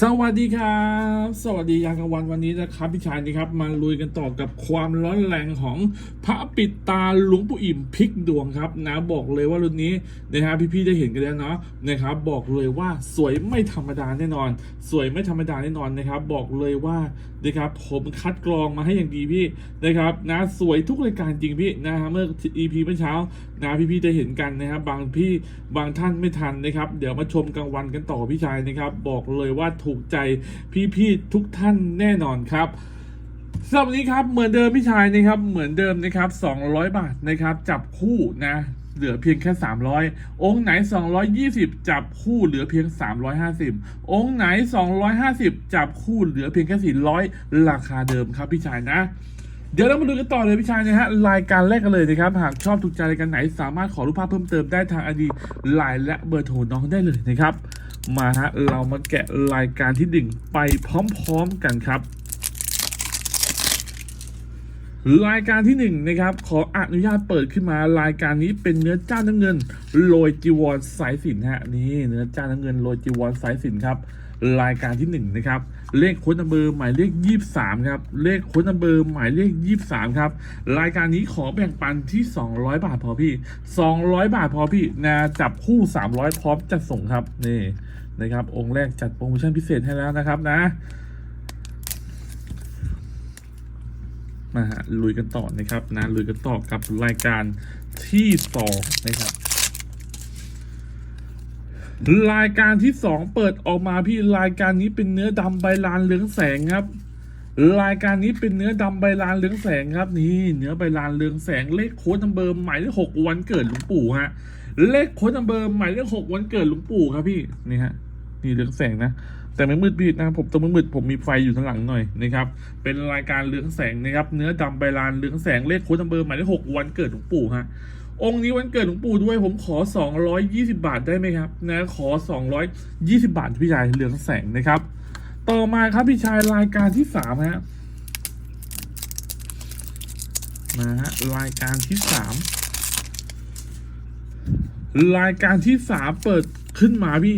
สวัสดีครับ สวัสดียามกลางวันวันนี้นะครับพี่ชายนะครับ มาลุยกันต่อกับความร้อนแรงของพระปิดตาหลวงปู่อิ่มพลิกดวงครับนะบอกเลยว่ารุ่นนี้นะครับพี่ๆได้เห็นกันแล้วเนาะนะครับบอกเลยว่าสวยไม่ธรรมดาแน่นอน สวยไม่ธรรมดาแน่นอนนะครับ บอกเลยว่านะครับผมคัดกรองมาให้อย่างดีพี่นะครับนะสวยทุกรายการจริงพี่นะฮะเมื่อ EP เมื่อเช้านะพี่ๆได้เห็นกันนะครับ บางพี่บางท่านไม่ทันนะครับ เดี๋ยวมาชมกลางวันกันต่อพี่ชายนะครับ บอกเลยว่าถูกใจพี่ๆทุกท่านแน่นอนครับสำหรับวันนี้ครับเหมือนเดิมพี่ชายนะครับ เหมือนเดิมนะครับ 200 บาทนะครับ จับคู่นะเหลือเพียงแค่ 300 องค์ไหน 220 จับคู่เหลือเพียง 350 องค์ไหน 250 จับคู่เหลือเพียงแค่ 400 ราคาเดิมครับพี่ชายนะ เดี๋ยวเรามาดูกันต่อเลยพี่ชายนะฮะรายการแรกกันเลยนะครับ หากชอบถูกใจรายการไหน สามารถขอรูปภาพเพิ่มเติมได้ทางอดีไลน์และเบอร์โทรน้องได้เลยนะครับ มาฮะเรามาแกะรายการที่หนึ่งไปพร้อมๆกันครับ รายการที่หนึ่งนะครับ ขออนุญาตเปิดขึ้นมารายการนี้เป็นเนื้อจ้าน้ำเงินโรยจีวรสายสินฮะนี่เนื้อจ้าน้ำเงินโรยจีวรสายสินครับ รายการที่หนึ่งนะครับ เลขค้ดนัมเบอร์หมายเลขยี่สามครับ เลขค้ดนัมเบอร์หมายเลขยี่สามครับ รายการนี้ขอแบ่งปันที่ 200 บาทพอพี่ 200 บาทพอพี่นะจับคู่ 300 พร้อมจัดส่งครับนี่นะครับ องค์แรกจัดโปรโมชั่นพิเศษให้แล้วนะครับนะมาฮะลุยกันต่อนะครับนะลุยกันต่อกับรายการที่สองนะครับ รายการที่สองเปิดออกมาพี่รายการนี้เป็นเนื้อดำใบลานเหลืองแสงครับ รายการนี้เป็นเนื้อดำใบลานเหลืองแสงครับนี่เนื้อใบลานเหลืองแสงเลขโค้ดนัมเบอร์หมายเลขหกวันเกิดหลวงปู่ฮะเลขโค้ดนัมเบอร์หมายเลขหกวันเกิดหลวงปู่ครับพี่นี่ฮะนี่เหลืองแสงนะแต่ไม่มืดพี่นะครับผมตรงมืดผมมีไฟอยู่ข้างหลังหน่อยนะครับเป็นรายการเรืองแสงนะครับเนื้อดำใบลานเรืองแสงเลขโค้ดนัมเบอร์หมายเลขหกวันเกิดหลวงปู่ฮะ องค์นี้วันเกิดหลวงปู่ด้วยผมขอ 220 บาทได้ไหมครับนะขอ 220 บาทพี่ชายเรืองแสงนะครับ ต่อมาครับพี่ชายรายการที่สามฮะมาฮะรายการที่สามรายการที่สามเปิดขึ้นมาพี่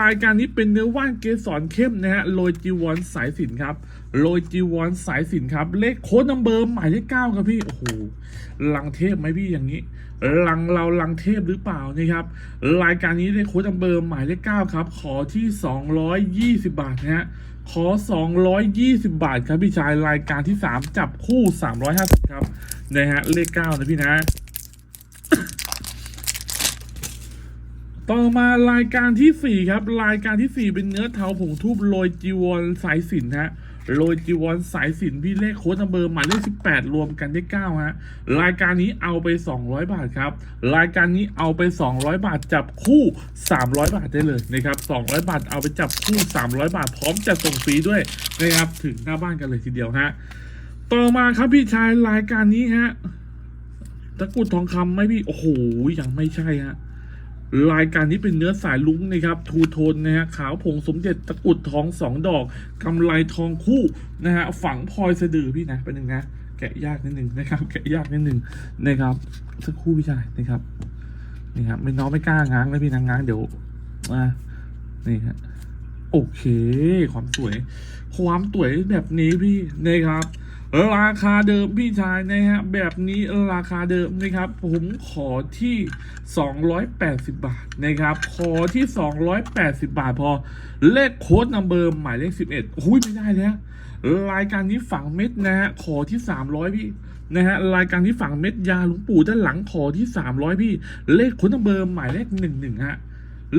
รายการนี้เป็นเนื้อว่านเกสรเข้มนะฮะโรยจีวรสายสินครับ โรยจีวรสายสินครับ เลขโค้ดนัมเบอร์หมายเลขเก้าครับพี่ โอ้โหลังเทพไหมพี่อย่างนี้ลังเราลังเทพหรือเปล่านะครับ รายการนี้เลขโค้ดนัมเบอร์หมายเลขเก้าครับ ขอที่ 220 บาทนะฮะขอ 220 บาทครับพี่ชายรายการที่ 3 จับคู่ 350 ครับนะฮะเลขเก้านะพี่นะต่อมารายการที่สี่ครับ รายการที่สี่เป็นเนื้อเทาผงทูบโรยจีวรสายสิญจนฮะ โรยจีวรสายสินพี่เลขโค้ดนัมเบอร์หมายเลขสิบแปดรวมกันได้เก้าฮะรายการนี้เอาไปสองร้อยบาทครับ รายการนี้เอาไปสองร้อยบาทจับคู่สามร้อยบาทได้เลยนะครับสองร้อยบาทเอาไปจับคู่สามร้อยบาทพร้อมจัดส่งฟรีด้วยนะครับถึงหน้าบ้านกันเลยทีเดียวฮะต่อมาครับพี่ชายรายการนี้ฮะตะกุดทองคำไหมพี่โอ้โหยังไม่ใช่ฮะ รายการนี้เป็นเนื้อสายลุ้งนะครับทูโทนนะฮะขาวผงสมเด็จตะกุดทองสองดอกกำไรทองคู่นะฮะฝังพลอยสะดือพี่นะเป็นหนึ่งนะแกะยากนิดหนึ่งนะครับ แกะยากนิดหนึ่งนะครับ สักคู่พี่ชายนะครับนี่ครับไม่น้องไม่กล้าง้างนะพี่นางง้างเดี๋ยวมานี่ฮะโอเค ความสวย ความสวยแบบนี้พี่นะครับ ราคาเดิมพี่ชายนะฮะแบบนี้ราคาเดิมนะครับ ผมขอที่ 280 บาทนะครับ ขอที่ 280 บาทพอ เลขโค้ดนัมเบอร์หมายเลข 11หุ้ยไม่ได้แล้วรายการนี้ฝังเม็ดนะฮะขอที่ 300 พี่นะฮะรายการนี้ฝังเม็ดยาหลวงปู่ด้านหลังขอที่ 300 พี่ เลขโค้ดนัมเบอร์หมายเลข11ฮะ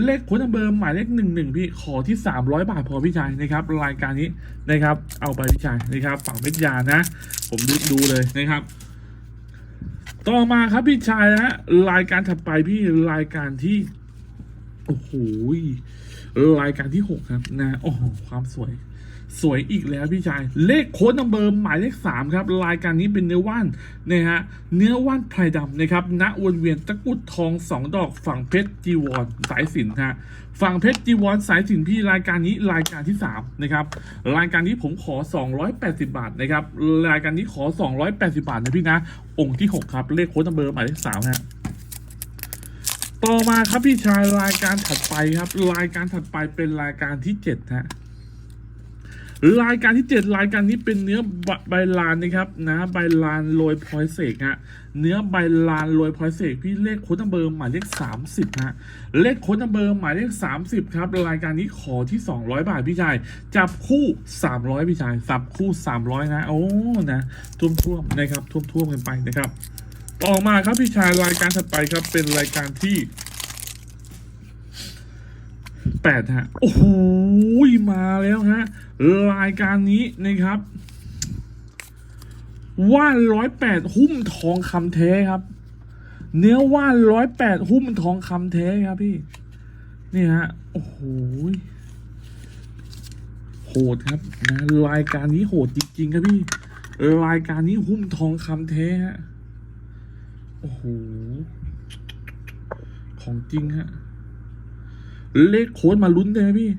เลขโค้ดเบอร์หมายเลขหนึ่งหนึ่งพี่ขอที่ 300 บาทพอพี่ชายนะครับ รายการนี้นะครับ เอาไปพี่ชายนะครับฝั่งเม็ดยานะ ผมดูดูเลยนะครับ ต่อมาครับพี่ชายนะฮะรายการถัดไปพี่รายการที่โอ้โหรายการที่หกครับนะโอ้โหความสวย สวยอีกแล้วพี่ชาย เลขโค้ดนัมเบอร์หมายเลขสามครับ รายการนี้เป็นเนื้อว่านนะฮะเนื้อว่านไพรดำนะครับณวนเวียนตะกุดทองสองดอกฝั่งเพชรจีวรสายสินฮะฝั่งเพชรจีวรสายสินพี่รายการนี้รายการที่สามนะครับ รายการนี้ผมขอ 280 บาทนะครับรายการนี้ขอ 280 บาทนะพี่นะ องค์ที่ 6 ครับ เลขโค้ดนัมเบอร์หมายเลขสามฮะต่อมาครับพี่ชายรายการถัดไปครับ รายการถัดไปเป็นรายการที่7ฮะ รายการที่ 7 รายการนี้เป็นเนื้อใบลานนะครับนะใบลานโรยพลอยเสกฮะเนื้อใบลานโรยพลอยเสกพี่เลขโค้ดนัเบอร์หมายเลข 30ฮะเลขโค้ดนัเบอร์หมายเลข 30 ครับ รายการนี้ขอที่ 200 บาทพี่ชาย จับคู่ 300 พี่ชายสับคู่ 300 นะ โอ้นะท่วมๆนะครับท่วมๆกันไปนะครับ ต่อมาครับพี่ชายรายการถัดไปครับเป็นรายการที่ แปดฮะ โอ้โหมาแล้วฮะ รายการนี้นะครับว่านร้อยแปดหุ้มทองคำแท้ครับ เนื้อว่านร้อยแปดหุ้มทองคำแท้ครับพี่ นี่ฮะ โอ้โหโหดครับนะรายการนี้โหดจริงๆครับพี่รายการนี้หุ้มทองคำแท้ฮะ โอ้โห ของจริงฮะ เลขโค้ดมาลุ้นได้ไหมพี่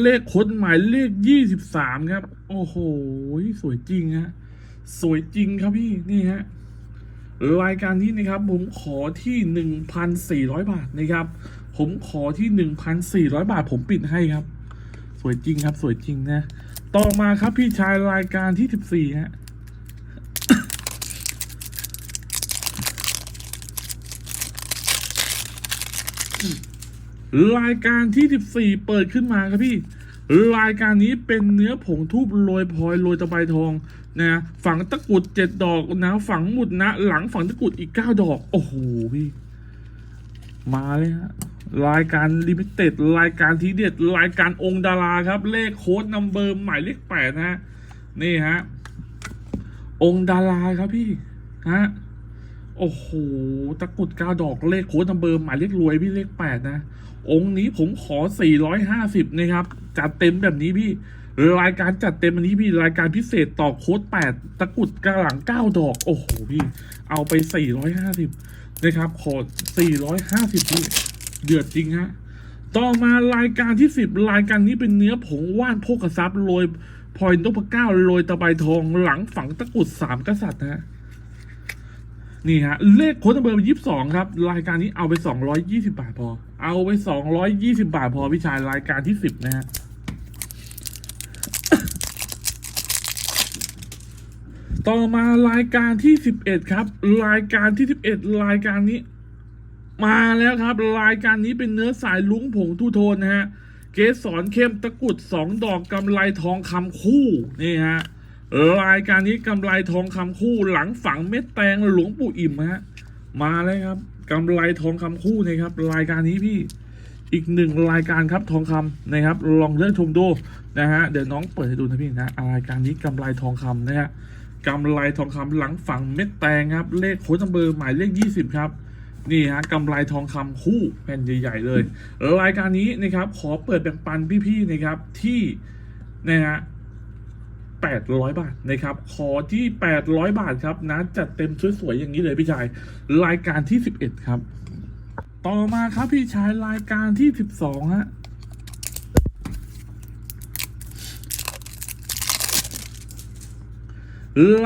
เลขโค้ดหมายเลขยี่สิบสามครับ โอ้โห สวยจริงฮะ สวยจริงครับพี่ นี่ฮะ รายการนี้นะครับ ผมขอที่หนึ่งพันสี่ร้อยบาทนะครับ ผมขอที่หนึ่งพันสี่ร้อยบาท ผมปิดให้ครับ สวยจริงครับ สวยจริงนะ ต่อมาครับพี่ชายรายการที่สิบสี่ฮะ รายการที่ 14 เปิดขึ้นมาครับพี่ รายการนี้เป็นเนื้อผงทูบโรยพลอยโรยตะไบทองนะฝังตะกุดเจ็ดดอกนะฝังหมุดนะ หลังฝังตะกุดอีกเก้าดอก โอ้โหพี่ มาเลยฮะรายการลิมิเต็ดรายการทีเด็ดรายการองค์ดาราครับ เลขโค้ดนัมเบอร์หมายเลขแปดนะฮะนี่ฮะองค์ดาราครับพี่ฮะโอ้โหตะกุดเก้าดอกเลขโค้ดนัมเบอร์หมายเลขรวยพี่เลขแปดนะ องค์นี้ผมขอ 450 นะครับ จัดเต็มแบบนี้พี่ รายการจัดเต็มอันนี้พี่ รายการพิเศษต่อโค้ด8 ตะกุดกระหลัง 9 ดอก โอ้โหพี่ เอาไป 450 นะครับ ขอ 450 พี่ เดือดจริงฮะ ต่อมารายการที่ 10 รายการนี้เป็นเนื้อผงว่านโพกทรัพย์โรยพลอยนพเก้าโรยตะไบทองหลังฝังตะกุดสามกษัตริย์นะฮะ นี่ฮะ เลขโค้ดเบอร์ยี่สิบสองครับ รายการนี้เอาไปสองร้อยยี่สิบาทพอ เอาไปสองร้อยยี่สิบาทพอพี่ชายรายการที่สิบนะฮะต่อมารายการที่สิบเอ็ดครับ รายการที่สิบเอ็ดรายการนี้ มาแล้วครับ รายการนี้เป็นเนื้อสายลุ้งผงทูโทนนะฮะ เกสรเข้มตะกรุดสองดอกกำไรทองคำคู่นี่ฮะ รายการนี้กำไรทองคำคู่หลังฝังเม็ดแตงหลวงปู่อิ่มฮะมาเลยครับกำไรทองคำคู่นะครับ รายการนี้พี่อีกหนึ่งรายการครับทองคำนะครับ ลองเลือกชมดูนะฮะเดี๋ยวน้องเปิดให้ดูนะพี่นะรายการนี้กำไรทองคำนะฮะกำไรทองคำหลังฝังเม็ดแตงครับ เลขโค้ดนัมเบอร์หมายเลขยี่สิบครับนี่ฮะกำไรทองคำคู่แผ่นใหญ่ๆเลย รายการนี้นะครับขอเปิดแบ่งปันพี่ๆนะครับที่นะฮะ 800 บาทนะครับ ขอที่ 800 บาทครับนะจัดเต็มสวยๆอย่างนี้เลยพี่ชาย รายการที่ 11 ครับ ต่อมาครับพี่ชายรายการที่ 12ฮะ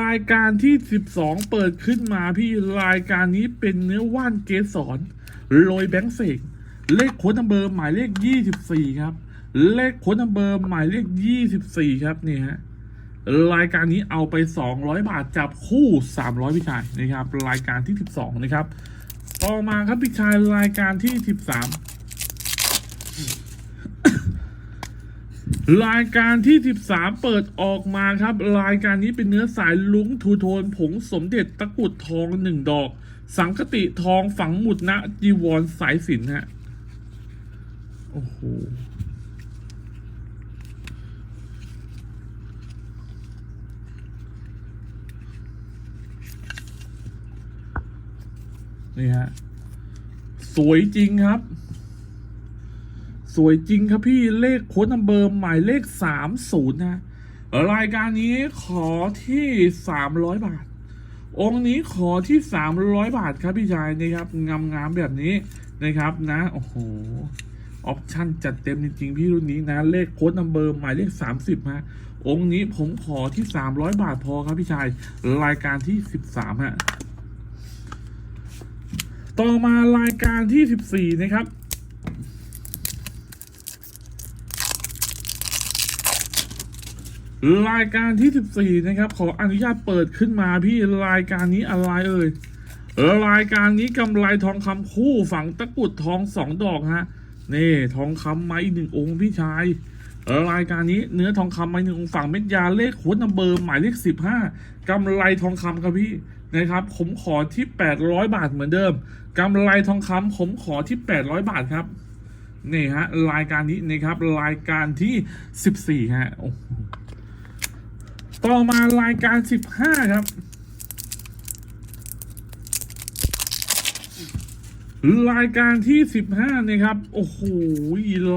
รายการที่ 12 เปิดขึ้นมาพี่รายการนี้เป็นเนื้อว่านเกสรโรยแบงค์เสกเลขโค้ดนัมเบอร์หมายเลข 24 ครับ เลขโค้ดนัมเบอร์หมายเลข 24 ครับนี่ฮะ รายการนี้เอาไป 200 บาทจับคู่ 300พี่ชายนะครับ รายการที่ 12 นะครับ ต่อมาครับพี่ชายรายการที่ 13 รายการที่ 13 เปิดออกมาครับ รายการนี้เป็นเนื้อสายลุ้งทูโทน ผงสมเด็จตะกุดทองหนึ่งดอก สังคติทองฝังหมุดณจีวรสายสินฮะโอ้โห นี่ฮะ สวยจริงครับ สวยจริงครับพี่เลขโค้ดนัมเบอร์หมายเลขสามศูนย์นะรายการนี้ขอที่สามร้อยบาท องค์นี้ขอที่สามร้อยบาทครับพี่ชายนะครับงามๆแบบนี้นะครับนะโอ้โหออปชั่นจัดเต็มจริงๆพี่รุ่นนี้นะ เลขโค้ดนัมเบอร์หมายเลขสามสิบฮะองค์นี้ผมขอที่สามร้อยบาทพอครับพี่ชาย รายการที่สิบสามฮะ ต่อมารายการที่สิบสี่นะครับ รายการที่ 14 นะครับ ขออนุญาตเปิดขึ้นมาพี่รายการนี้อะไรเอ่ยรายการนี้กำไรทองคำคู่ฝังตะกุดทองสองดอกฮะนี่ทองคำไมาอีกหนึ่งองค์พี่ชายรายการนี้เนื้อทองคำไมาอีกหนึ่งองค์ฝังเม็ดยาเลขโค้ดนัมเบอร์หมายเลข15กำไรทองคำครับพี่ นะครับผมขอที่ 800 บาทเหมือนเดิมกำไรทองคำผมขอที่ 800 บาทครับนี่ฮะรายการนี้นะครับรายการที่ 14ฮะโอ้ต่อมารายการ 15 ครับ รายการที่ 15นะครับ โอ้โห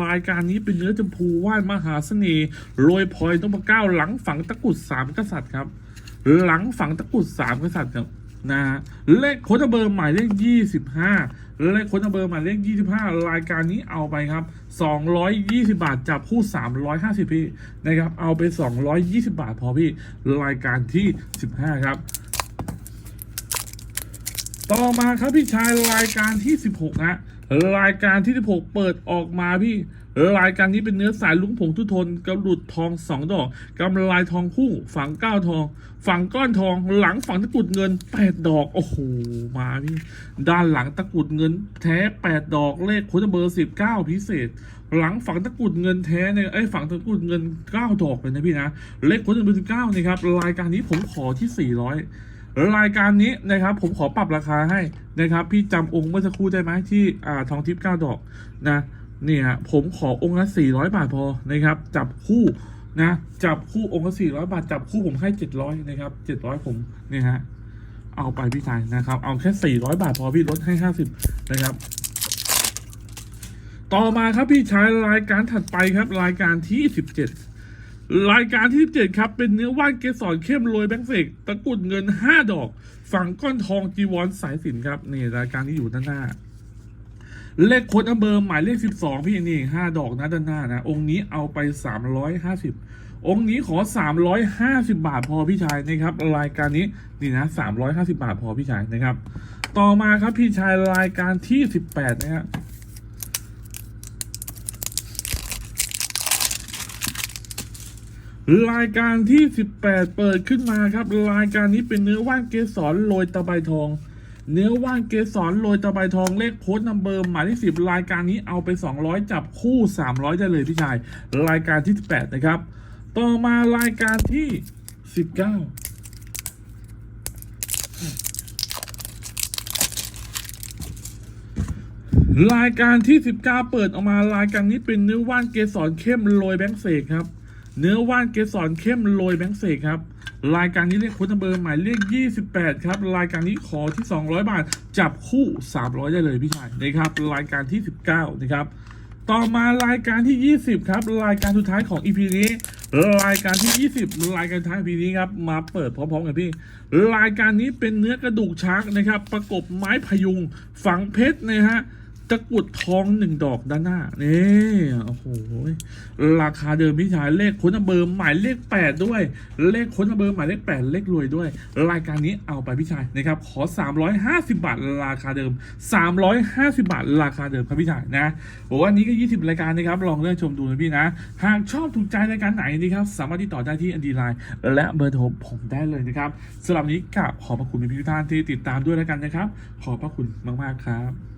รายการนี้เป็นเนื้อจมพูว่านมหาเสน่ห์โรยพลอยต้องมาเก้าหลังฝังตะกุดสามกษัตริย์ครับ หลังฝังตะกุดสามกษัตริย์ครับนะฮะเลขโค้ดเบอร์หมายเลขยี่สิบห้าเลขโค้ดเบอร์หมายเลขยี่สิบห้ารายการนี้เอาไปครับสองร้อยยี่สิบาทจับคู่สามร้อยห้าสิบพี่นะครับ เอาไปสองร้อยยี่สิบาทพอพี่รายการที่สิบห้าครับ ต่อมาครับพี่ชายรายการที่16ฮะรายการที่16เปิดออกมาพี่ รายการนี้เป็นเนื้อสายลุงผงทุทนกระดุดทองสองดอกกำไรทองคู่ ฝังเก้าทอง ฝังก้อนทอง หลังฝังตะกุดเงินแปดดอกโอ้โหมาพี่ด้านหลังตะกุดเงิน แท้แปดดอกเลขค้ดเบอร์สิบเก้าพิเศษ หลังฝังตะกุดเงินแท้เนี่ยไอ้ฝังตะกุดเงินเก้าดอกเลยนะพี่นะเลขค้ดเบอร์สิบเก้านี่ครับรายการนี้ผมขอที่สี่ร้อย รายการนี้นะครับผมขอปรับราคาให้นะครับพี่จำองค์เมื่อสักครู่ได้ไหมที่อ่าทองทิพย์เก้าดอกนะนี่ฮะผมขอองค์ละสี่ร้อยบาทพอนะครับ จับคู่นะจับคู่องค์ละสี่ร้อยบาท จับคู่ผมให้เจ็ดร้อยนะครับเจ็ดร้อยผมเนี่ยฮะเอาไปพี่ชายนะครับ เอาแค่สี่ร้อยบาทพอพี่ลดให้ห้าสิบนะครับ ต่อมาครับพี่ชายรายการถัดไปครับรายการที่สิบเจ็ด รายการที่ 17 ครับ เป็นเนื้อว่านเกสรเข้มโรยแบงค์เสกตะกุดเงิน 5 ดอก ฝังก้อนทองจีวรสายสินครับ นี่รายการที่อยู่ด้านหน้า เลขโค้ดอำเบอร์หมายเลข 12 พี่นี่5ดอกนะด้านหน้านะ องค์นี้เอาไป 350 องค์นี้ขอ 350 บาทพอพี่ชายนะครับ รายการนี้นี่นะ 350 บาทพอพี่ชายนะครับ ต่อมาครับพี่ชายรายการที่ 18 นะฮะ รายการที่ 18 เปิดขึ้นมาครับ รายการนี้เป็นเนื้อว่านเกสรโรยตะไบทอง เนื้อว่านเกสรโรยตะไบทองเลขโค้ดนัมเบอร์หมายเลขสิบรายการนี้เอาไป 200 จับคู่ 300 ได้เลยพี่ชาย รายการที่ 18 นะครับ ต่อมารายการที่ 19รายการที่ 19 เปิดออกมารายการนี้เป็นเนื้อว่านเกสรเข้มโรยแบงค์เสกครับ เนื้อว่านเกสรเข้มโรยแบงค์เสกครับ รายการนี้เลขคุณเบอร์หมายเลข28 ครับ รายการนี้ขอที่ 200 บาท จับคู่ 300 ได้เลยพี่ชายนะครับ รายการที่ 19 นะครับ ต่อมารายการที่ 20 ครับ รายการสุดท้ายของ EP นี้ รายการที่ 20 รายการท้าย EP นี้ครับ มาเปิดพร้อมๆกันพี่ รายการนี้เป็นเนื้อกระดูกช้างนะครับ ประกบไม้พยุงฝังเพชรนะฮะ ตะกุดทองหนึ่งดอกด้านหน้านี่โอ้โหราคาเดิมพี่ชายเลขค้นเบอร์หมายเลขแปดด้วย เลขค้นเบอร์หมายเลขแปดเลขรวยด้วย รายการนี้เอาไปพี่ชายนะครับขอ 350 บาท ราคาเดิม 350 บาท ราคาเดิมครับพี่ชายนะบอกว่านี้ก็ 20 รายการนะครับลองเลือกชมดูนะพี่นะหากชอบถูกใจรายการไหนนะครับสามารถติดต่อได้ที่อันดีไลน์และเบอร์โทรผมได้เลยนะครับสำหรับนี้กราบขอบพระคุณพี่ทุกท่านที่ติดตามด้วยแล้วกันนะครับ ขอบพระคุณมากๆครับ